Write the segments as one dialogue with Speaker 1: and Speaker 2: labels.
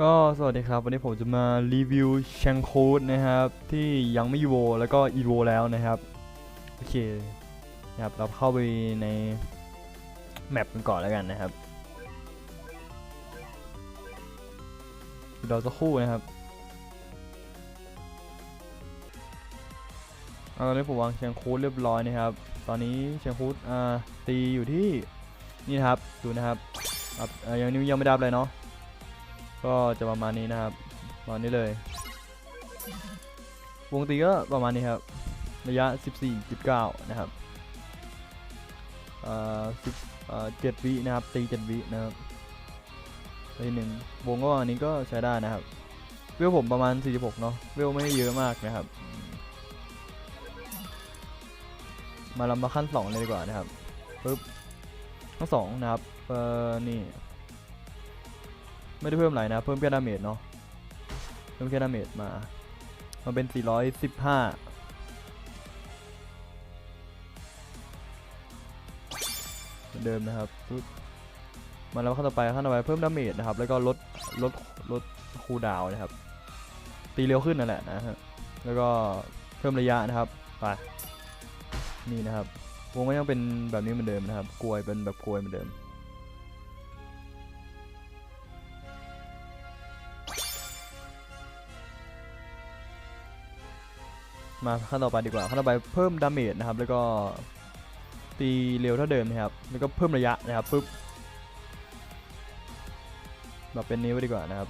Speaker 1: ก็สวัสดีครับ วันนี้ผมจะมารีวิวแชงคูดนะครับ ที่ยังไม่อีโวแล้วก็อีโวแล้วนะครับ โอเคนะครับเราเข้าไปในแมปกันก่อนแล้วกันนะครับเราจะคู่นะครับเอาตอนนี้ผมวางแชงคูดเรียบร้อยนะครับ ตอนนี้แชงคูดตีอยู่ที่นี่นะครับ ดูนะครับอย่ายังนิ้วยังไม่ดับเลยเนาะ ก็จะประมาณนี้นะครับประมาณนี้เลยวงตีก็ประมาณนี้ครับ ระยะ 14.9นะครับเอ่อ10เอ่อ7วินะครับ ตี7วินะครับตีหนึ่งวงก็อันนี้ก็ใช้ได้นะครับ เวลผมประมาณ 46 เนาะ เวลไม่เยอะมากนะครับ มาเรามาขั้น 2 เลยดีกว่านะครับปึ๊บขั้นสองนะครับ เอ่อ นี่ ไม่ได้เพิ่มอะไรนะ เพิ่มแค่ดาเมจเนาะ เพิ่มแค่ดาเมจมา มาเป็น 415เหมือนเดิมนะครับปึ๊บมาแล้วขั้นต่อไปขั้นต่อไปเพิ่มดาเมจนะครับ แล้วก็ลดลดลดคูลดาวน์นะครับ ตีเร็วขึ้นนั่นแหละนะฮะแล้วก็เพิ่มระยะนะครับไปนี่นะครับวงก็ยังเป็นแบบนี้เหมือนเดิมนะครับกลวยเป็นแบบกลวยเหมือนเดิม มาขั้นต่อไปดีกว่าขั้นต่อไปเพิ่มดาเมจนะครับ แล้วก็ตีเร็วเท่าเดิมนะครับ แล้วก็เพิ่มระยะนะครับปุ๊บแบบเป็นนิ้ไวดีกว่านะครับ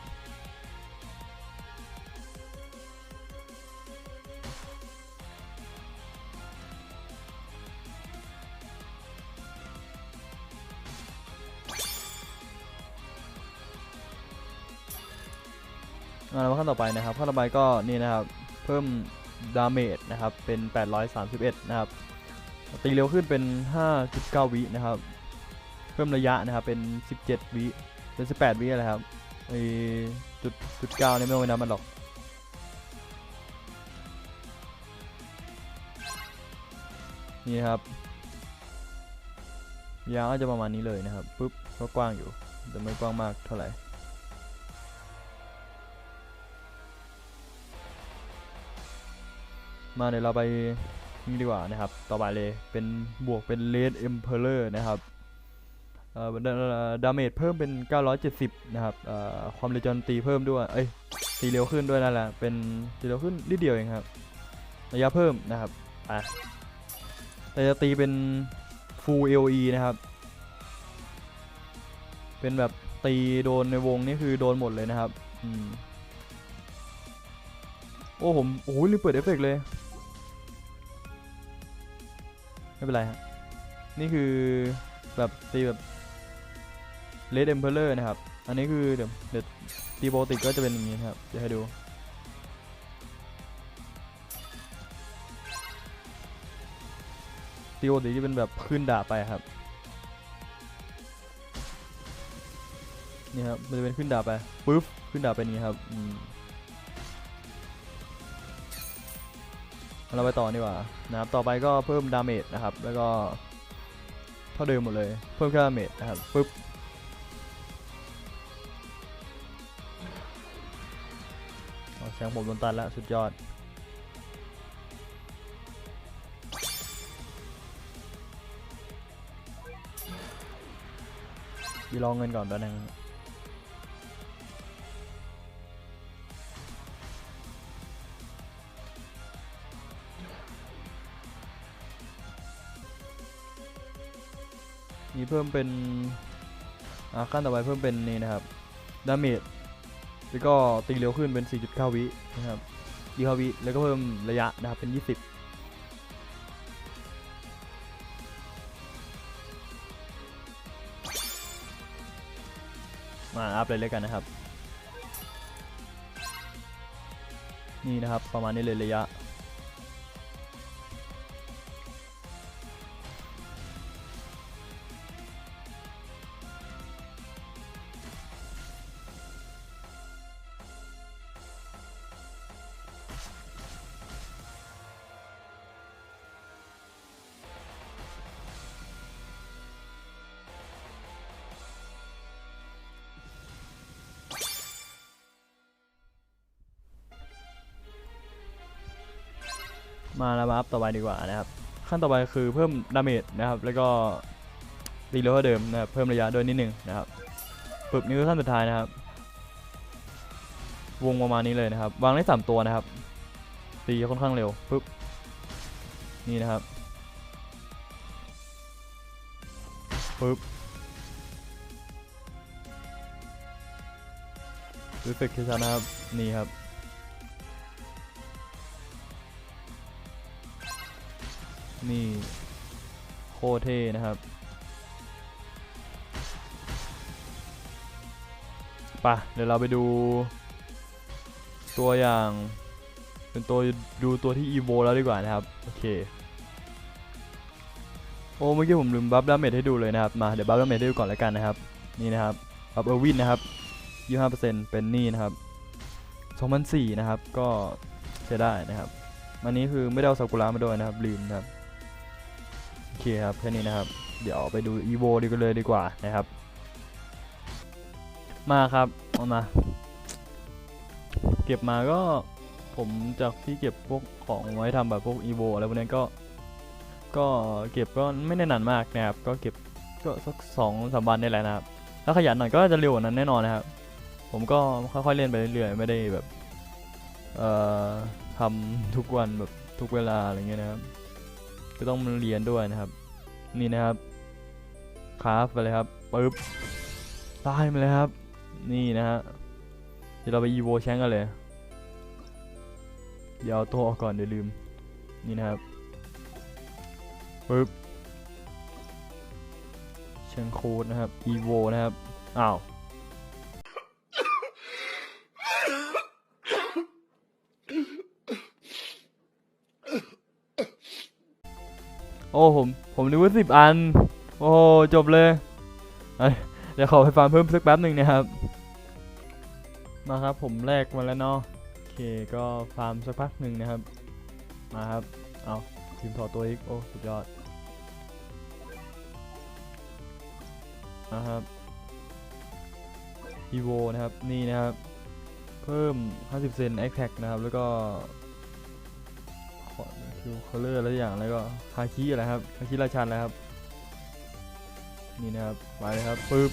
Speaker 1: อ่าขั้นต่อไปนะครับขั้นต่อไปก็นี่นะครับ เพิ่ม ดาเมจนะครับเป็น 831 นะครับ ตีเร็วขึ้นเป็น 5.9 วินะครับ เพิ่มระยะนะครับเป็น 17 วิเป็น 18 วิอะไรครับไอจุดจุดเก้าเนี่ยไม่ต้องไปนับมันหรอกนี่ครับยาวจะประมาณนี้เลยนะครับปุ๊บก็กว้างอยู่แต่ไม่กว้างมากเท่าไหร่ มาเดี๋ยวเราไปนี่ดีกว่านะครับ ต่อไปเลยเป็นบวกเป็นเลดเอ็มเพลเลอร์นะครับเอ่อดาดาเมจเพิ่มเป็น 970 นะครับเอ่อความเร็วจมตีเพิ่มด้วย เอ้ย ตีเร็วขึ้นด้วยนั่นแหละ เป็นตีเร็วขึ้นนิดเดียวเองครับ ระยะเพิ่มนะครับ อะแต่จะตีเป็น full AOE นะครับ เป็นแบบตีโดนในวงนี่คือโดนหมดเลยนะครับ อืม โอ้ผม โอ้โหลืมเปิดเอฟเฟกต์เลย ไม่เป็นไรฮะนี่คือแบบตีแบบเลดเอมเพลเลอร์นะครับ อันนี้คือเดี๋ยวเดี๋ยวตีโปรติกก็จะเป็นอย่างนี้นครับ เดี๋ยวให้ดู ตีโปรติกที่เป็นแบบขึ้นดาบไปครับ นี่ครับ มันจะเป็นขึ้นดาบไปปุ๊บ ขึ้นดาบไปนี้ครับอืม เราไปต่อดีกว่านะครับต่อไปก็เพิ่มดาเมจนะครับ แล้วก็เท่าเดิมหมดเลย เพิ่มแค่ดาเมจนะครับปึ๊บแสงผมโดนตันแล้ว สุดยอดดีลองเงินก่อนแป๊บนึง นี่เพิ่มเป็นอ่าขั้นต่อไปเพิ่มเป็นนี่นะครับดาเมจแล้วก็ตีเร็วขึ้นเป็น 4.9 วินะครับดีวิแล้วก็เพิ่มระยะนะครับเป็น 20มาอัพเลยเลยกันนะครับ นี่นะครับประมาณนี้เลยระยะ มาแล้วมาอัพต่อไปดีกว่านะครับ ขั้นต่อไปคือเพิ่มดาเมจนะครับ แล้วก็รีโหลดเท่าเดิมนะครับ เพิ่มระยะด้วยนิดนึงนะครับปึ๊บนี่คือขั้นสุดท้ายนะครับ วงประมาณนี้เลยนะครับ วางได้สามตัวนะครับตีค่อนข้างเร็วปึ๊บนี่นะครับปึ๊บรู้สึกชัดๆนะครับ นี่ครับ นี่โคตรเท่นะครับปะเดี๋ยวเราไปดู ตัวอย่างเป็นตัวดูตัวที่ EVO แล้วดีกว่านะครับ โอเค โอ้เมื่อกี้ผมลืมบัฟดาเมจให้ดูเลยนะครับ มาเดี๋ยวบัฟดาเมจให้ดูก่อนแล้วกันนะครับ นี่นะครับบัฟเออร์วินนะครับ25%เป็นนี่นะครับ2004นะครับ ก็ใช้ได้นะครับวันนี้คือไม่ได้เอาซากุระมาด้วยนะครับลืมนะครับ โอเคครับแค่นี้นะครับ เดี๋ยวไปดู EVO ดีกันเลยดีกว่านะครับ มาครับเอามา เก็บมาก็ผมจากที่เก็บพวกของไว้ทำแบบพวก EVO อะไรพวกนี้ก็ ก็เก็บก็ไม่ได้นานมากนะครับ ก็เก็บก็สักสองสามวันนี่แหละนะครับ ถ้าขยันหน่อยก็จะเร็วกว่านั้นแน่นอนนะครับ ผมก็ค่อยๆเล่นไปเรื่อยๆไม่ได้แบบ เอ่อทำทุกวันแบบทุกเวลาอะไรเงี้ยนะครับ ก็ต้องเรียนด้วยนะครับ นี่นะครับคราฟไปเลยครับปึ๊บได้มาเลยครับ นี่นะฮะเดี๋ยวเราไป evo แชงกันเลย เดี๋ยวเอาตัวออกก่อนเดี๋ยวลืม นี่นะครับปึ๊บแชงโค้ดนะครับ evo นะครับ อ้าว โอ้ผมผมนึกว่าสิบอัน โอ้จบเลยเดี๋ยวขอไปฟาร์มเพิ่มสักแป๊บหนึ่งนะครับ มาครับผมแลกมาแล้วเนาะโอเคก็ฟาร์มสักพักหนึ่งนะครับ มาครับ เอาทีมถอดตัวอีก โอ้สุดยอดนะครับ evo นะครับ นี่นะครับ เพิ่ม 50 เซน attack นะครับ แล้วก็ คิวคัลเลอร์อะไรอย่างแล้วก็คาคิอะไรครับคาคิราชันนะครับ นี่นะครับมาเลยครับปึ๊บ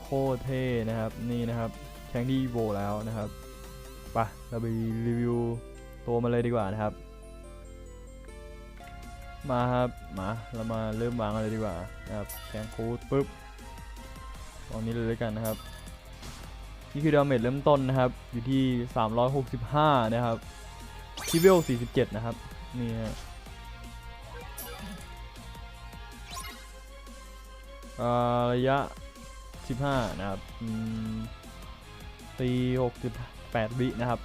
Speaker 1: โคเท่นะครับนี่นะครับแข่งที่โวแล้วนะครับไปะเราไปรีวิวตัวมาเลยดีกว่านะครับ มาครับมาเรามาเริ่มวางกันเลยดีกว่านะครับแข่งคูดปึ๊บตรงนี้เลยแล้วยกันนะครับนี่คือดาเมจเริ่มต้นนะครับ อยู่ที่ 365 นะครับ ที่เวล47 นะครับ นี่ฮะระยะ 15 นะครับตี6.8 วินะครับ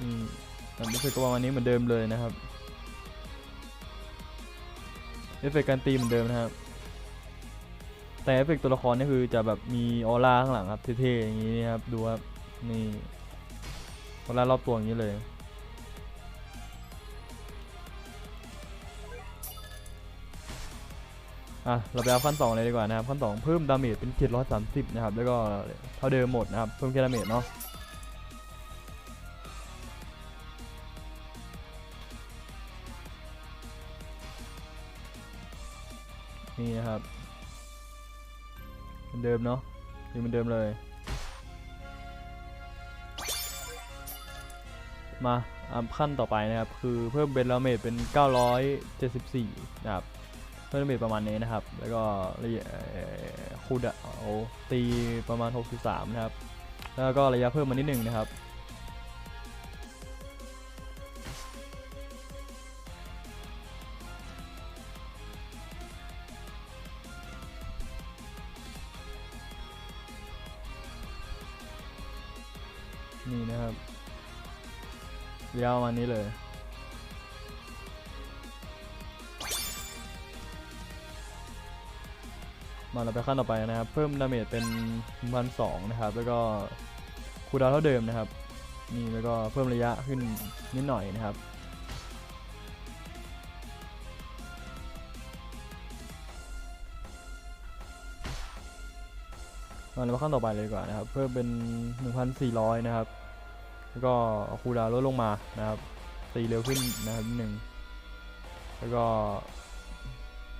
Speaker 1: อืมแต่เอฟเฟกต์ก็ประมาณนี้เหมือนเดิมเลยนะครับเอฟเฟกต์การตีเหมือนเดิมนะครับ แต่เอฟเฟกต์ตัวละครนี่คือจะแบบมีออร่าข้างหลังครับเท่ๆอย่างนี้นะครับดูครับนี่ออร่ารอบตัวอย่างนี้เลย อะเราไปเอาขั้นสองเลยดีกว่านะครับขั้นสองเพิ่มดาเมจเป็น 730 นะครับ แล้วก็เท่าเดิมหมดนะครับ เพิ่มแค่ดาเมจเนาะ อนเดิมเนาะยังเหมือนเดิมเลย มาอะขั้นต่อไปนะครับ คือเพิ่มเบนลาเมดเป็น 974 นะครับ เพิ่มเมจประมาณนี้นะครับ แล้วก็ระยะคูดะโอ้ตีประมาณ 63 นะครับ แล้วก็ระยะเพิ่มมานิดหนึ่งนะครับ นี่นะครับยาวมานี้เลย มาเราไปขั้นต่อไปนะครับ เพิ่มดาเมจเป็น1,200นะครับ แล้วก็คูดาวเท่าเดิมนะครับ นี่แล้วก็เพิ่มระยะขึ้นนิดหน่อยนะครับ เรามาขั้นต่อไปเลยดีกว่านะครับ เพิ่มเป็น 1,400 นะครับ แล้วก็คูดาลดลงมานะครับตีเร็วขึ้นนะครับหนึ่งแล้วก็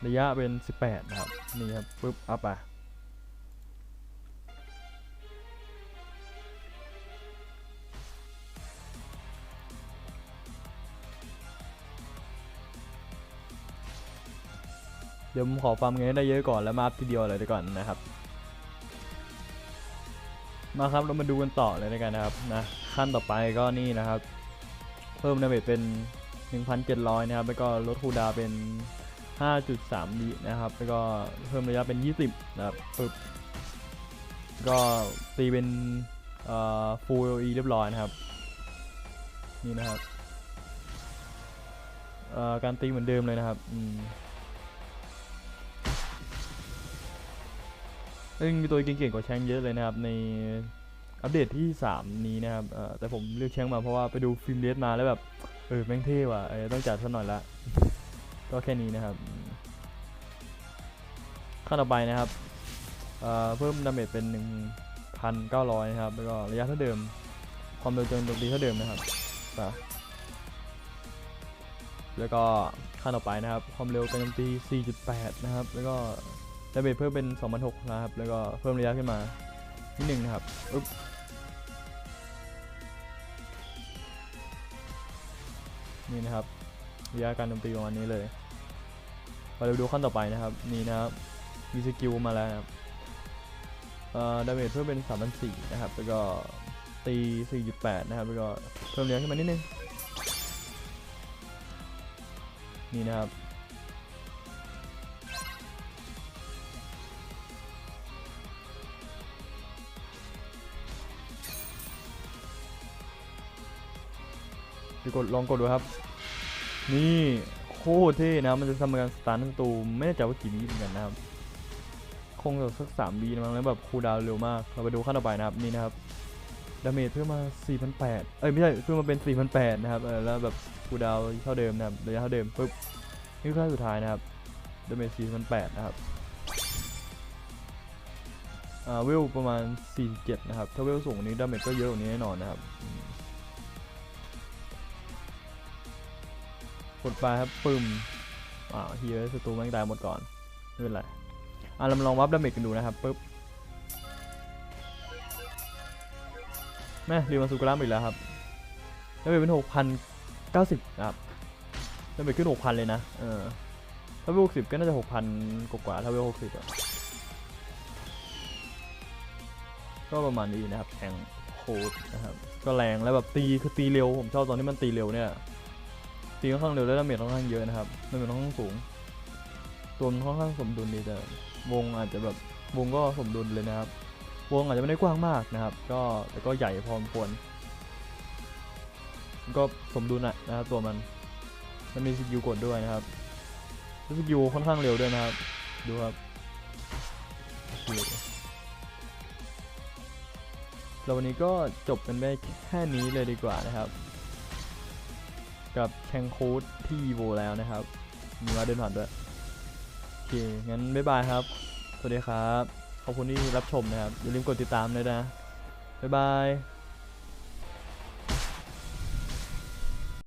Speaker 1: ระยะเป็น 18 นะครับ นี่ครับปุ๊บอัพไปเดี๋ยวผมขอฟาร์มเงินได้เยอะก่อนแล้วมาอัพทีเดียวเลยดีก่อนนะครับ มาครับเรามาดูกันต่อเลยด้วยกันนะครับนะขั้นต่อไปก็นี่นะครับ เพิ่มดาเมจเป็น 1,700 นะครับ แล้วก็ลดคูดาวน์เป็น 5.3วินะครับ แล้วก็เพิ่มระยะเป็น 20 นะครับปึ๊บก็ตีเป็นเอ่อ full LE เรียบร้อยนะครับ นี่นะครับเอ่อการตีเหมือนเดิมเลยนะครับอืม ซึ่งมีตัวเก่งๆกว่าแชงเยอะเลยนะครับในอัปเดตที่ 3 นี้นะครับแต่ผมเลือกแชงมาเพราะว่าไปดูฟิล์มเลสมาแล้วแบบเออแม่งเท่ว่ะต้องจัดซะหน่อยละก็แค่นี้นะครับขั้นต่อไปนะครับเพิ่มดาเมจเป็น 1,900 นะครับ แล้วก็ระยะเท่าเดิม ความเร็วโจมตีเท่าเดิมนะครับแล้วก็ขั้นต่อไปนะครับ ความเร็วการโจมตี 4.8 นะครับ แล้วก็ ดาเมจเพิ่มเป็น2,006นะครับ แล้วก็เพิ่มระยะขึ้นมานิดหนึ่งนะครับอุ๊บนี่นะครับระยะการโจมตีประมาณนี้เลยมาเราดูขั้นต่อไปนะครับ นี่นะครับ มีสกิลมาแล้วนะครับเอ่อดาเมจเพิ่มเป็น3,004นะครับ แล้วก็ตี 4.8 นะครับ แล้วก็เพิ่มระยะขึ้นมานิดนึง นี่นะครับ ไปกดลองกดดูครับ นี่โคตรเท่นะครับมันจะทำการสตาร์ทตูไม่แน่ใจว่ากี่วิเหมือนกันนะครับ คงสักสามวินะมั้งแล้วแบบคูลดาวเร็วมาก เราไปดูขั้นต่อไปนะครับนี่นะครับดาเมจเพิ่มมา 4,800 เอ้ยไม่ใช่เพิ่มมาเป็น 4,800 นะครับเออแล้วแบบคูลดาวเท่าเดิมนะครับระยะเท่าเดิมปุ๊บนี่คือขั้นสุดท้ายนะครับดาเมจ 4,800 นะครับอ่าเวลประมาณ 47 นะครับ ถ้าเวลสูงกว่านี้ดาเมจก็เยอะกว่านี้แน่นอนนะครับ ดไปครับปึ้มอ่าเฮียศัตรูแม่งตายหมดก่อนไม่เป็นไรอะเรามาลองวับดาเมจกันดูนะครับปึ๊บแม่รีมาสุกรามอีกแล้วครับดาเมจเป็นหกพันเก้าสิบนะครับดาเมจขึ้นหกพันเลยนะเออถ้าเวลหกสิบก็น่าจะหกพันกว่าถ้าเวลหกสิบอะก็ประมาณนี้นะครับแทงโคดนะครับก็แรงแล้วแบบตีคือตีเร็วผมชอบตอนที่มันตีเร็วเนี่ย ตีค่อนข้างเร็วและดาเมจค่อนข้างเยอะนะครับดาเมจค่อนข้างสูงตัวมันค่อนข้างสมดุลดีแต่วงอาจจะแบบวงก็สมดุลเลยนะครับ วงอาจจะไม่ได้กว้างมากนะครับ ก็แต่ก็ใหญ่พอสมควรก็สมดุลอะนะครับตัวมันมันมีสกิลกดด้วยนะครับสกิลค่อนข้างเร็วด้วยนะครับ ดูครับแล้ววันนี้ก็จบกันไปแค่นี้เลยดีกว่านะครับ กับแคงโค้ดที่โวแล้วนะครับ มีว่าเดินผ่านด้วย โอเค งั้นบ๊ายบายครับ สวัสดีครับ ขอบคุณที่รับชมนะครับ อย่าลืมกดติดตามเลยนะ บ๊ายบาย